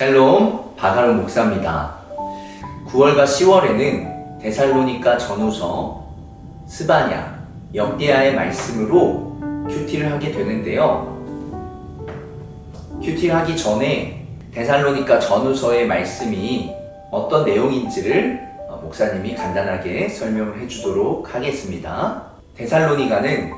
샬롬 바가로 목사입니다. 9월과 10월에는 데살로니가 전후서, 스바냐, 역대하의 말씀으로 큐티를 하게 되는데요. 큐티를 하기 전에 데살로니가 전후서의 말씀이 어떤 내용인지를 어, 목사님이 간단하게 설명을 해주도록 하겠습니다. 데살로니가는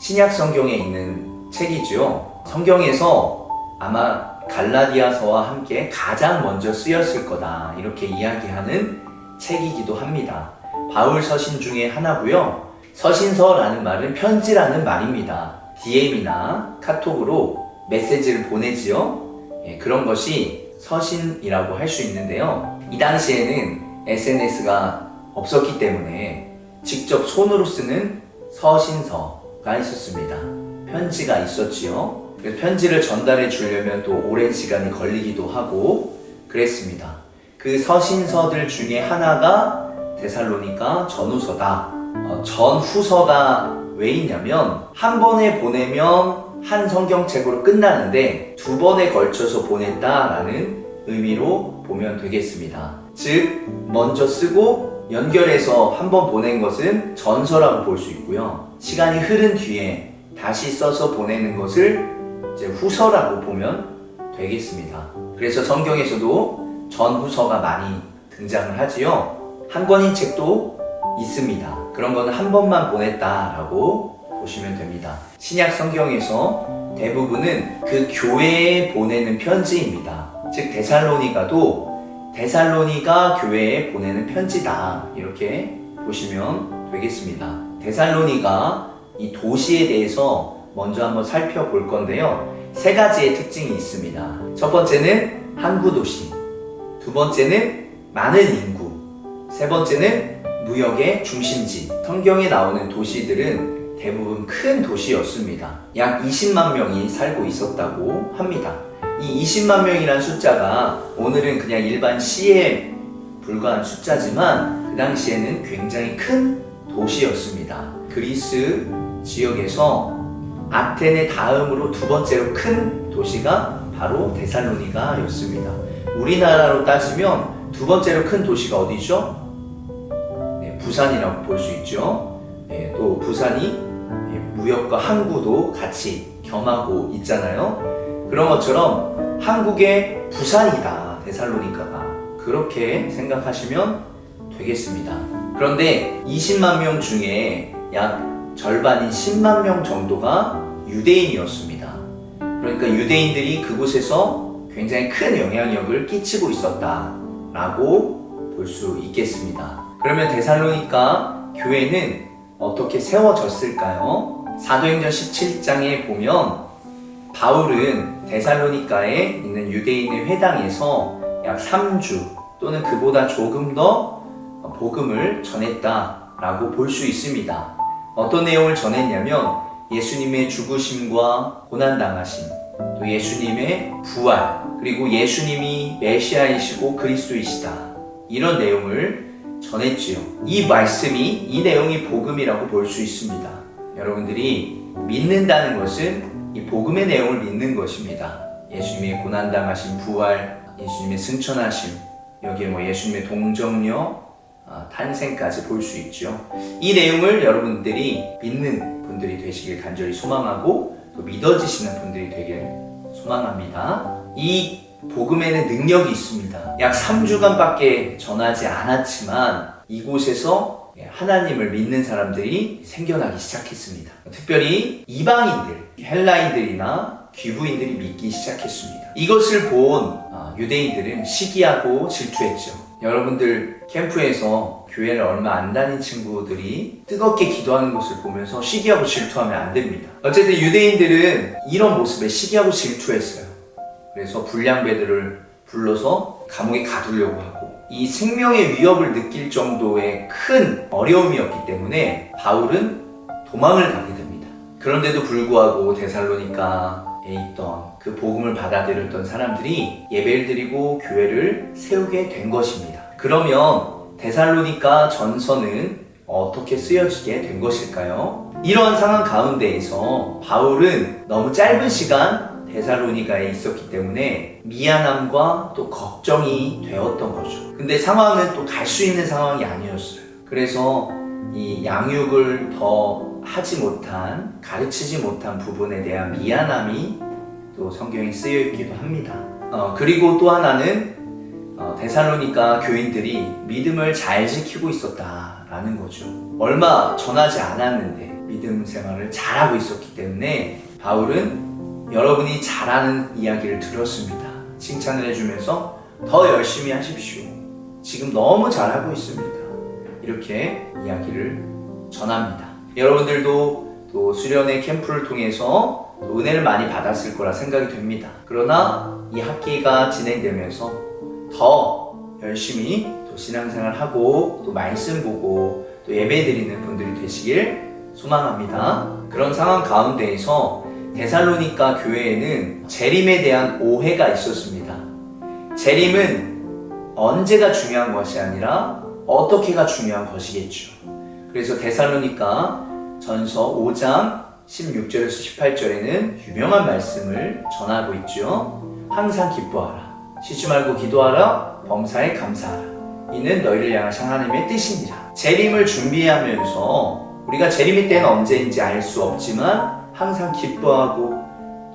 신약 성경에 있는 책이죠. 성경에서 아마 갈라디아서와 함께 가장 먼저 쓰였을 거다 이렇게 이야기하는 책이기도 합니다. 바울 서신 중에 하나고요. 서신서라는 말은 편지라는 말입니다. DM이나 카톡으로 메시지를 보내지요. 예, 그런 것이 서신이라고 할 수 있는데요. 이 당시에는 SNS가 없었기 때문에 직접 손으로 쓰는 서신서가 있었습니다. 편지가 있었지요. 그래서 편지를 전달해 주려면 또 오랜 시간이 걸리기도 하고 그랬습니다. 그 서신서들 중에 하나가 데살로니가 전후서다. 어, 전후서가 왜 있냐면 한 번에 보내면 한 성경책으로 끝나는데 두 번에 걸쳐서 보냈다라는 의미로 보면 되겠습니다. 즉 먼저 쓰고 연결해서 한 번 보낸 것은 전서라고 볼 수 있고요. 시간이 흐른 뒤에 다시 써서 보내는 것을 이제 후서라고 보면 되겠습니다. 그래서 성경에서도 전후서가 많이 등장을 하지요. 한 권인 책도 있습니다. 그런 거는 한 번만 보냈다라고 보시면 됩니다. 신약 성경에서 대부분은 그 교회에 보내는 편지입니다. 즉 데살로니가도 데살로니가 교회에 보내는 편지다 이렇게 보시면 되겠습니다. 데살로니가 이 도시에 대해서 먼저 한번 살펴볼 건데요. 세 가지의 특징이 있습니다. 첫 번째는 항구 도시, 두 번째는 많은 인구, 세 번째는 무역의 중심지. 성경에 나오는 도시들은 대부분 큰 도시였습니다. 약 20만 명이 살고 있었다고 합니다. 이 20만 명이란 숫자가 오늘은 그냥 일반 시에 불과한 숫자지만 그 당시에는 굉장히 큰 도시였습니다. 그리스 지역에서 아테네 다음으로 두 번째로 큰 도시가 바로 데살로니가였습니다. 우리나라로 따지면 두 번째로 큰 도시가 어디죠? 네, 부산이라고 볼 수 있죠. 네, 또 부산이 예, 무역과 항구도 같이 겸하고 있잖아요. 그런 것처럼 한국의 부산이다 데살로니카가 그렇게 생각하시면 되겠습니다. 그런데 20만 명 중에 약 절반인 10만 명 정도가 유대인이었습니다. 그러니까 유대인들이 그곳에서 굉장히 큰 영향력을 끼치고 있었다라고 볼 수 있겠습니다. 그러면 데살로니카 교회는 어떻게 세워졌을까요? 사도행전 17장에 보면 바울은 데살로니카에 있는 유대인의 회당에서 약 3주 또는 그보다 조금 더 복음을 전했다라고 볼 수 있습니다. 어떤 내용을 전했냐면 예수님의 죽으심과 고난당하심, 또 예수님의 부활, 그리고 예수님이 메시아이시고 그리스도이시다. 이런 내용을 전했지요. 이 말씀이, 이 내용이 복음이라고 볼 수 있습니다. 여러분들이 믿는다는 것은 이 복음의 내용을 믿는 것입니다. 예수님의 고난당하심, 부활, 예수님의 승천하심, 여기에 뭐 예수님의 동정녀, 아, 탄생까지 볼 수 있죠. 이 내용을 여러분들이 믿는 분들이 되시길 간절히 소망하고 또 믿어지시는 분들이 되길 소망합니다. 이 복음에는 능력이 있습니다. 약 3주간밖에 전하지 않았지만 이곳에서 하나님을 믿는 사람들이 생겨나기 시작했습니다. 특별히 이방인들, 헬라인들이나 귀부인들이 믿기 시작했습니다. 이것을 본 아, 유대인들은 시기하고 질투했죠. 여러분들 캠프에서 교회를 얼마 안 다닌 친구들이 뜨겁게 기도하는 것을 보면서 시기하고 질투하면 안 됩니다. 어쨌든 유대인들은 이런 모습에 시기하고 질투했어요. 그래서 불량배들을 불러서 감옥에 가두려고 하고 이 생명의 위협을 느낄 정도의 큰 어려움이었기 때문에 바울은 도망을 가게 됩니다. 그런데도 불구하고 데살로니카에 있던 그 복음을 받아들였던 사람들이 예배를 드리고 교회를 세우게 된 것입니다. 그러면 데살로니카 전서는 어떻게 쓰여지게 된 것일까요? 이러한 상황 가운데에서 바울은 너무 짧은 시간 데살로니가에 있었기 때문에 미안함과 또 걱정이 되었던 거죠. 근데 상황은 또 갈 수 있는 상황이 아니었어요. 그래서 이 양육을 더 하지 못한, 가르치지 못한 부분에 대한 미안함이 또 성경에 쓰여 있기도 합니다. 어, 그리고 또 하나는 어, 데살로니가 교인들이 믿음을 잘 지키고 있었다라는 거죠. 얼마 전하지 않았는데 믿음 생활을 잘하고 있었기 때문에 바울은 여러분이 잘하는 이야기를 들었습니다. 칭찬을 해주면서 더 열심히 하십시오. 지금 너무 잘하고 있습니다. 이렇게 이야기를 전합니다. 여러분들도 또 수련회 캠프를 통해서 또 은혜를 많이 받았을 거라 생각이 됩니다. 그러나 이 학기가 진행되면서 더 열심히 또 신앙생활 하고 또 말씀 보고 또 예배 드리는 분들이 되시길 소망합니다. 그런 상황 가운데에서 데살로니가 교회에는 재림에 대한 오해가 있었습니다. 재림은 언제가 중요한 것이 아니라 어떻게가 중요한 것이겠죠. 그래서 데살로니가 전서 5장 16절에서 18절에는 유명한 말씀을 전하고 있죠. 항상 기뻐하라. 쉬지 말고 기도하라. 범사에 감사하라. 이는 너희를 향하신 하나님의 뜻이니라. 재림을 준비하면서 우리가 재림의 때는 언제인지 알 수 없지만 항상 기뻐하고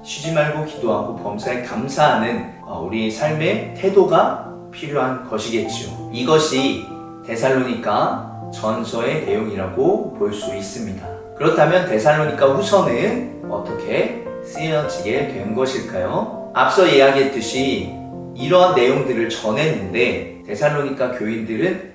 쉬지 말고 기도하고 범사에 감사하는 어, 우리 삶의 태도가 필요한 것이겠죠. 이것이 데살로니가 전서의 내용이라고 볼 수 있습니다. 그렇다면 데살로니가 후서는 어떻게 쓰여지게 된 것일까요? 앞서 이야기했듯이 이러한 내용들을 전했는데 데살로니가 교인들은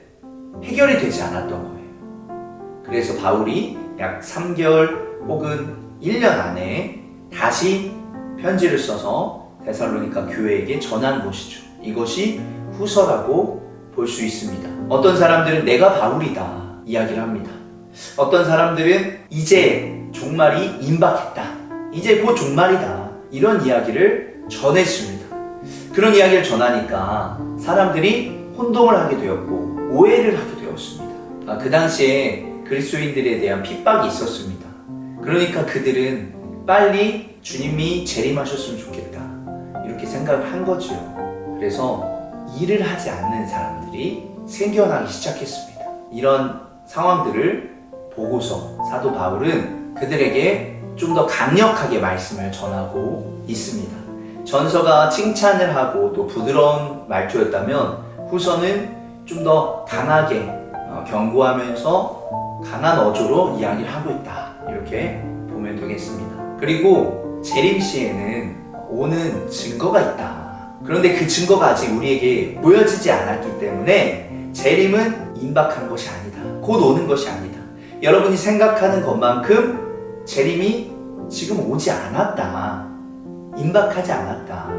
해결이 되지 않았던 거예요. 그래서 바울이 약 3개월 혹은 1년 안에 다시 편지를 써서 데살로니가 교회에게 전한 것이죠. 이것이 후서라고 볼 수 있습니다. 어떤 사람들은 내가 바울이다 이야기를 합니다. 어떤 사람들은 이제 종말이 임박했다. 이제 곧 종말이다. 이런 이야기를 전했습니다. 그런 이야기를 전하니까 사람들이 혼동을 하게 되었고 오해를 하게 되었습니다. 아, 그 당시에 그리스도인들에 대한 핍박이 있었습니다. 그러니까 그들은 빨리 주님이 재림하셨으면 좋겠다. 이렇게 생각을 한 거지요. 그래서 일을 하지 않는 사람들이 생겨나기 시작했습니다. 이런 상황들을 보고서 사도 바울은 그들에게 좀 더 강력하게 말씀을 전하고 있습니다. 전서가 칭찬을 하고 또 부드러운 말투였다면 후서는 좀 더 강하게 어, 경고하면서 강한 어조로 이야기를 하고 있다. 이렇게 보면 되겠습니다. 그리고 재림 시에는 오는 증거가 있다. 그런데 그 증거가 아직 우리에게 보여지지 않았기 때문에 재림은 임박한 것이 아니다. 곧 오는 것이 아니다. 여러분이 생각하는 것만큼 재림이 지금 오지 않았다. 임박하지 않았다.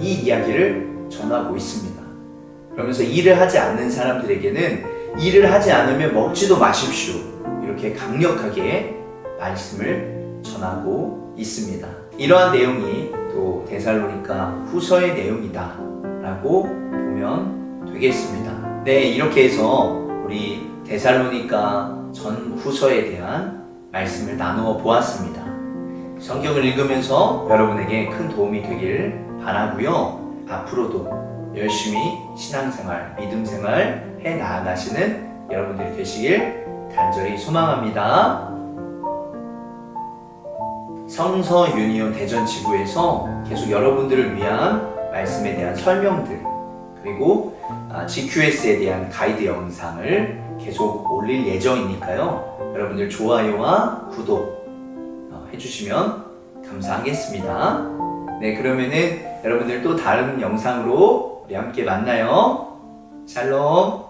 이 이야기를 전하고 있습니다. 그러면서 일을 하지 않는 사람들에게는 일을 하지 않으면 먹지도 마십시오. 이렇게 강력하게 말씀을 전하고 있습니다. 이러한 내용이 또 데살로니가 후서의 내용이다 라고 보면 되겠습니다. 네, 이렇게 해서 우리 데살로니가 전 후서에 대한 말씀을 나누어 보았습니다. 성경을 읽으면서 여러분에게 큰 도움이 되길 바라고요. 앞으로도 열심히 신앙생활, 믿음생활 해 나아가시는 여러분들이 되시길 간절히 소망합니다. 성서 유니온 대전 지부에서 계속 여러분들을 위한 말씀에 대한 설명들 그리고 아, GQS에 대한 가이드 영상을 계속 올릴 예정이니까요. 여러분들 좋아요와 구독 어, 해주시면 감사하겠습니다. 네, 그러면은 여러분들 또 다른 영상으로 우리 함께 만나요. 샬롬.